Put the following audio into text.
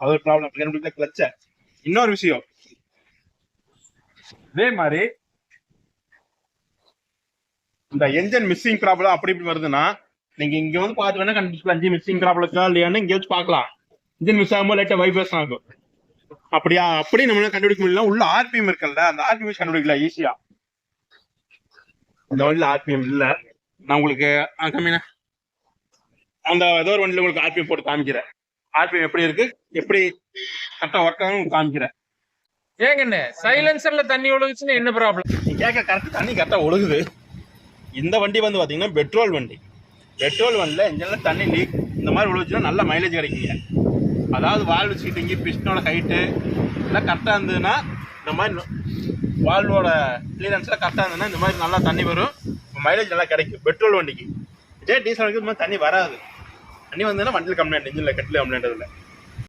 அது ஒரு ப்ராப்ளம் கண்டுபிடிக்கல கிளச்ச. இன்னொரு விஷயம். இதே மாதிரி இந்த என்ஜின் மிஸ்ஸிங் ப்ராப்ளம் அப்படி இப்படி வருதுன்னா நீங்க இங்க வந்து பார்த்து வேணா கண்டுபிடிக்கலாம் அஞ்சு மிஸ்ஸிங் ப்ராப்ளம் இருக்கா இல்லையான்னு இங்க வச்சு பார்க்கலாம். இன்ஜின் மிஸ் ஆகும்போது லைட்டா வைப்ரேஷன் ஆகும். அப்படியா? அப்படி நம்மளால கண்டுபிடிக்க முடியல? உள்ள ஆர்பிஎம் இருக்குல்ல அந்த ஆர்பிஎம் கண்டுபிடிக்கலாம் ஈஸியா இந்த வண்டியில ஆர்பிஎம் இல்ல. நான் உங்களுக்கு கம்மிண்ணா அந்த ஏதோ ஒரு வண்டியில் உங்களுக்கு ஆர்பிஎம் போட்டு காமிக்கிறேன். ஆர்பிஎம் எப்படி இருக்கு? எப்படி கரெக்டா ஒர்க் ஆகும் காமிக்கிறேன். ஏங்கண்ணே சைலன்சர்ல தண்ணி ஒழுகுச்சுன்னா என்ன ப்ராப்ளம் நீ கேட்க கரெக்ட் தண்ணி கரெக்டா ஒழுகுது. இந்த வண்டி வந்து பாத்தீங்கன்னா பெட்ரோல் வண்டி. பெட்ரோல் வண்டியில் இன்ஜின்ல தண்ணி லீக் இந்த மாதிரி ஒழுகுச்சுன்னா நல்ல மைலேஜ் கிடைக்குங்க. அதாவது வால்வு சீட்டிங்கு பிஸ்டனோட ஹைட்டு எல்லாம் கரெக்டாக இருந்ததுன்னா இந்த மாதிரி வால்வோட கிளியரன்ஸ்லாம் கரெக்டாக இருந்ததுன்னா இந்த மாதிரி நல்லா தண்ணி வரும். மைலேஜ் நல்லா கிடைக்கும். பெட்ரோல் வண்டிக்கு. இதே டீசல் வண்டிக்கு இந்த மாதிரி தண்ணி வராது. அன்னி வந்ததுன்னா வண்டியில் கம்ப்ளைண்ட் இன்ஜினில் கட்டில் கம்ப்ளைண்ட் இல்லை.